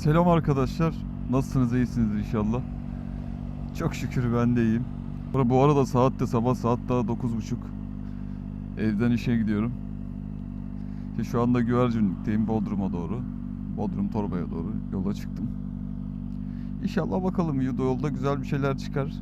Selam arkadaşlar. Nasılsınız? İyisiniz inşallah. Çok şükür ben de iyiyim. Bu arada saat de sabah saat daha 9.30. Evden işe gidiyorum. İşte şu anda güvercinlikteyim Bodrum'a doğru. Bodrum Torba'ya doğru yola çıktım. İnşallah bakalım yolda güzel bir şeyler çıkar.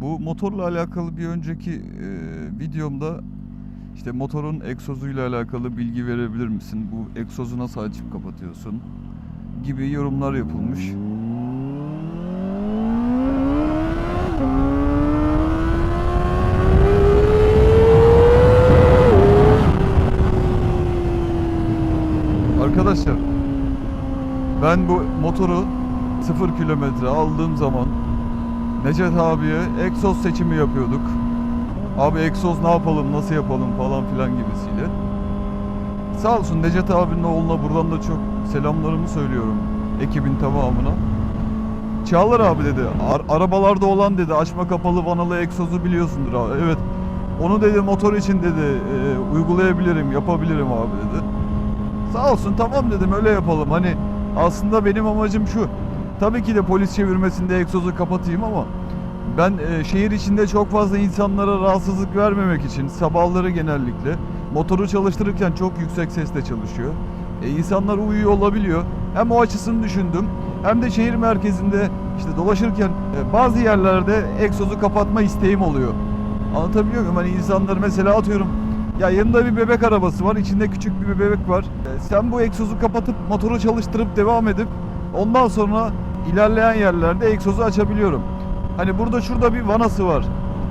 Bu motorla alakalı bir önceki e, videomda işte motorun egzozuyla alakalı bilgi verebilir misin? Bu egzozu nasıl açıp kapatıyorsun? Gibi yorumlar yapılmış. Arkadaşlar ben bu motoru 0 kilometre aldığım zaman Necdet abiye egzoz seçimi yapıyorduk. Abi egzoz ne yapalım, nasıl yapalım falan filan gibisiyle. Sağ olsun Necdet abinin oğluna buradan da çok selamlarımı söylüyorum ekibin tamamına. Çağlar abi dedi, "ar- arabalarda olan dedi açma kapalı vanalı egzozu biliyorsundur abi. Evet, onu dedi motor için dedi e, uygulayabilirim, yapabilirim abi dedi. Sağ olsun tamam dedim öyle yapalım. Hani aslında benim amacım şu. Tabii ki de polis çevirmesinde egzozu kapatayım ama ben e, şehir içinde çok fazla insanlara rahatsızlık vermemek için sabahları genellikle motoru çalıştırırken çok yüksek sesle çalışıyor. E, insanlar uyuyor olabiliyor. Hem o açısını düşündüm hem de şehir merkezinde işte dolaşırken e, bazı yerlerde egzozu kapatma isteğim oluyor. Anlatabiliyor muyum? Hani insanlar mesela atıyorum ya yanında bir bebek arabası var, içinde küçük bir bebek var. E, sen bu egzozu kapatıp motoru çalıştırıp devam edip ondan sonra ilerleyen yerlerde egzozu açabiliyorum. Hani burada şurada bir vanası var.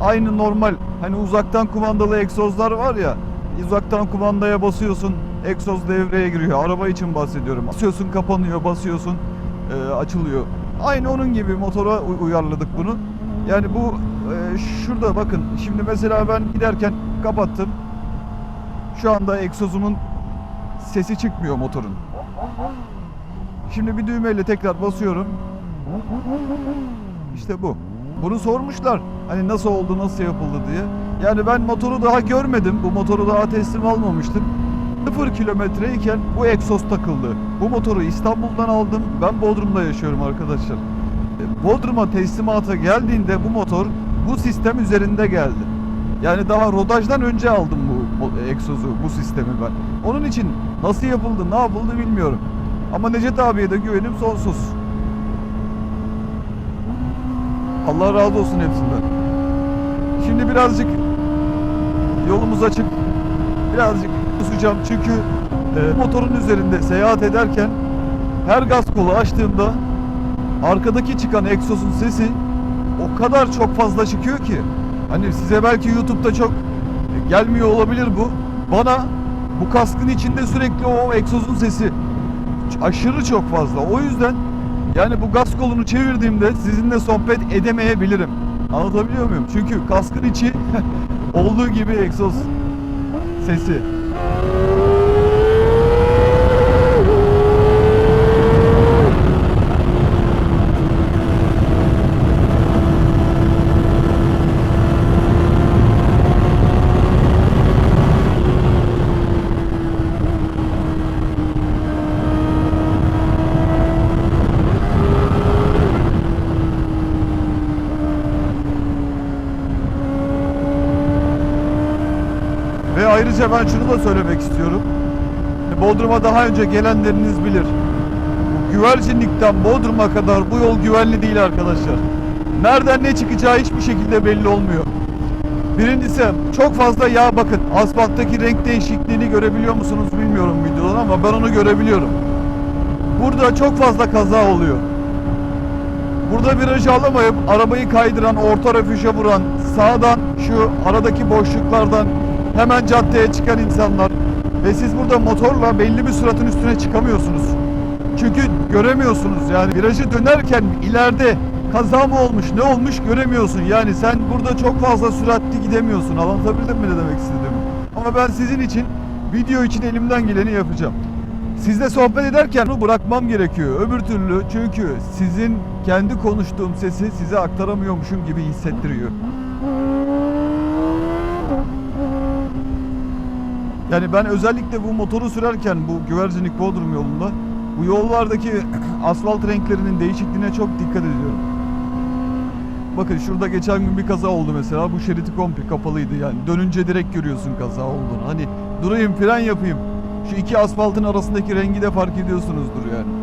Aynı normal hani uzaktan kumandalı egzozlar var ya. Uzaktan kumandaya basıyorsun, egzoz devreye giriyor. Araba için bahsediyorum. Basıyorsun kapanıyor, basıyorsun e, açılıyor. Aynı onun gibi motora uyarladık bunu. Yani bu e, şurada bakın. Şimdi mesela ben giderken kapattım. Şu anda egzozumun sesi çıkmıyor motorun. Şimdi bir düğmeyle tekrar basıyorum. İşte bu. Bunu sormuşlar. Hani nasıl oldu, nasıl yapıldı diye. Yani ben motoru daha görmedim. Bu motoru daha teslim almamıştım. 0 kilometreyken bu egzoz takıldı. Bu motoru İstanbul'dan aldım. Ben Bodrum'da yaşıyorum arkadaşlar. E, Bodrum'a teslimata geldiğinde bu motor bu sistem üzerinde geldi. Yani daha rodajdan önce aldım bu egzozu, bu sistemi ben. Onun için nasıl yapıldı, ne yapıldı bilmiyorum. Ama Necdet abiye de güvenim sonsuz. Allah razı olsun hepsinden. Şimdi birazcık yolumuz açık. Birazcık kusacağım çünkü e, motorun üzerinde seyahat ederken her gaz kolu açtığımda arkadaki çıkan egzozun sesi o kadar çok fazla çıkıyor ki hani size belki YouTube'da çok gelmiyor olabilir bu. Bana bu kaskın içinde sürekli o egzozun sesi aşırı çok fazla. O yüzden yani bu gaz kolunu çevirdiğimde sizinle sohbet edemeyebilirim. Anlatabiliyor muyum? Çünkü kaskın içi olduğu gibi egzoz sesi. Ve ayrıca ben şunu da söylemek istiyorum. Bodrum'a daha önce gelenleriniz bilir. Güvercinlikten Bodrum'a kadar bu yol güvenli değil arkadaşlar. Nereden ne çıkacağı hiçbir şekilde belli olmuyor. Birincisi çok fazla yağ bakın. Asfalttaki renk değişikliğini görebiliyor musunuz bilmiyorum videodan ama ben onu görebiliyorum. Burada çok fazla kaza oluyor. Burada virajı alamayıp arabayı kaydıran, orta refüje vuran, sağdan şu aradaki boşluklardan hemen caddeye çıkan insanlar ve siz burada motorla belli bir süratin üstüne çıkamıyorsunuz. Çünkü göremiyorsunuz yani virajı dönerken ileride kaza mı olmuş ne olmuş göremiyorsun. Yani sen burada çok fazla süratli gidemiyorsun. Anlatabildim mi ne demek istediğimi? Ama ben sizin için video için elimden geleni yapacağım. Sizle sohbet ederken bunu bırakmam gerekiyor. Öbür türlü çünkü sizin kendi konuştuğum sesi size aktaramıyormuşum gibi hissettiriyor. Yani ben özellikle bu motoru sürerken bu güvercinlik Bodrum yolunda Bu yollardaki asfalt renklerinin değişikliğine çok dikkat ediyorum. Bakın şurada geçen gün bir kaza oldu mesela. Bu şeridi komple kapalıydı yani. Dönünce direkt görüyorsun kaza olduğunu. Hani durayım fren yapayım. Şu iki asfaltın arasındaki rengi de fark ediyorsunuzdur yani.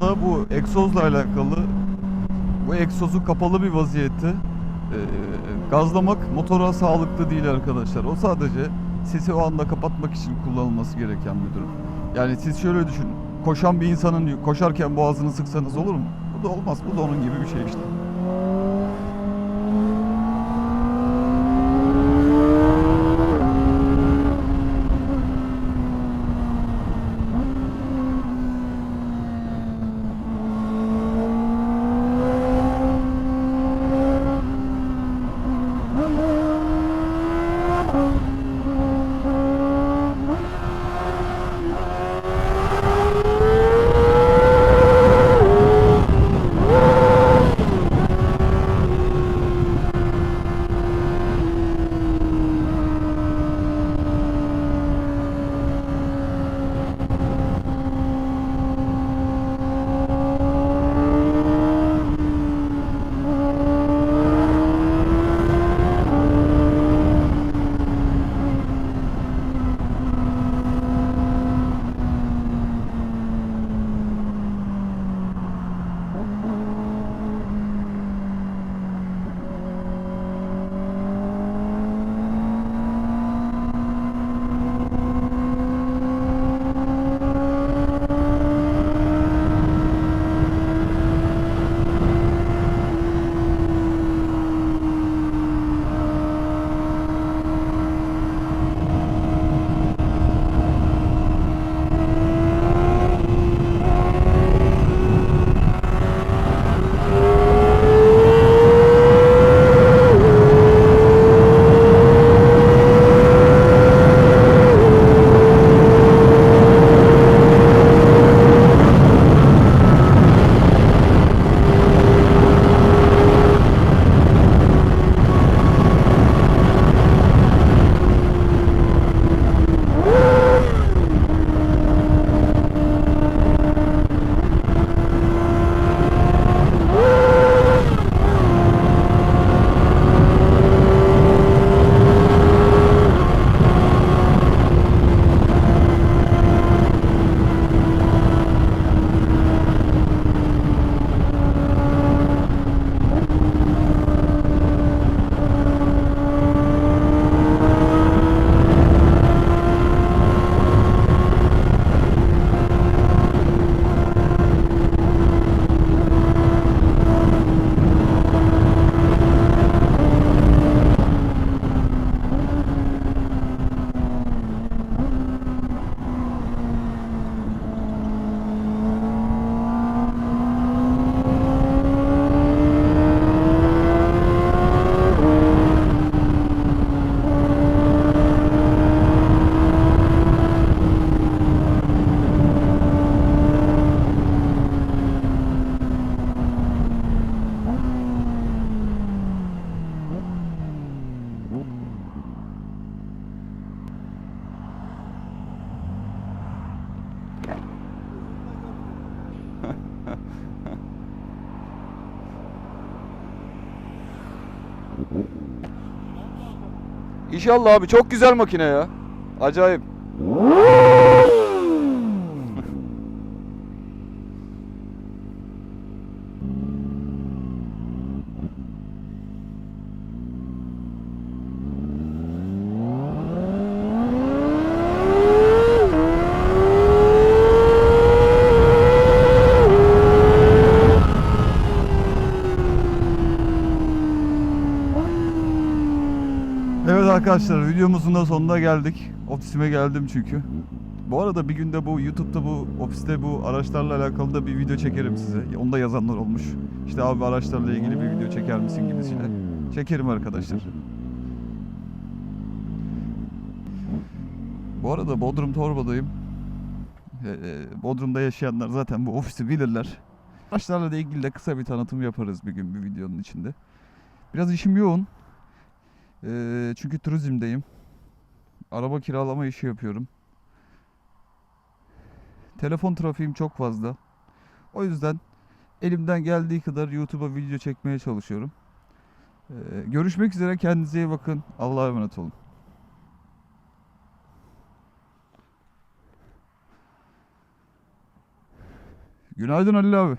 Arada bu egzozla alakalı bu egzozu kapalı bir vaziyette e, gazlamak motora sağlıklı değil arkadaşlar. O sadece sesi o anda kapatmak için kullanılması gereken bir durum. Yani siz şöyle düşünün. Koşan bir insanın koşarken boğazını sıksanız olur mu? Bu da olmaz. Bu da onun gibi bir şey işte. İnşallah abi çok güzel makine ya. Acayip. Evet arkadaşlar videomuzun da sonuna geldik. Ofisime geldim çünkü. Bu arada bir günde bu YouTube'da bu ofiste bu araçlarla alakalı da bir video çekerim size. Onu da yazanlar olmuş. İşte abi araçlarla ilgili bir video çeker misin gibisine. Çekerim arkadaşlar. Bu arada Bodrum Torba'dayım. Ee, e, Bodrum'da yaşayanlar zaten bu ofisi bilirler. Araçlarla da ilgili de kısa bir tanıtım yaparız bir gün bir videonun içinde. Biraz işim yoğun. Çünkü turizmdeyim. Araba kiralama işi yapıyorum. Telefon trafiğim çok fazla. O yüzden elimden geldiği kadar YouTube'a video çekmeye çalışıyorum. Ee, görüşmek üzere. Kendinize iyi bakın. Allah'a emanet olun. Günaydın Halil abi.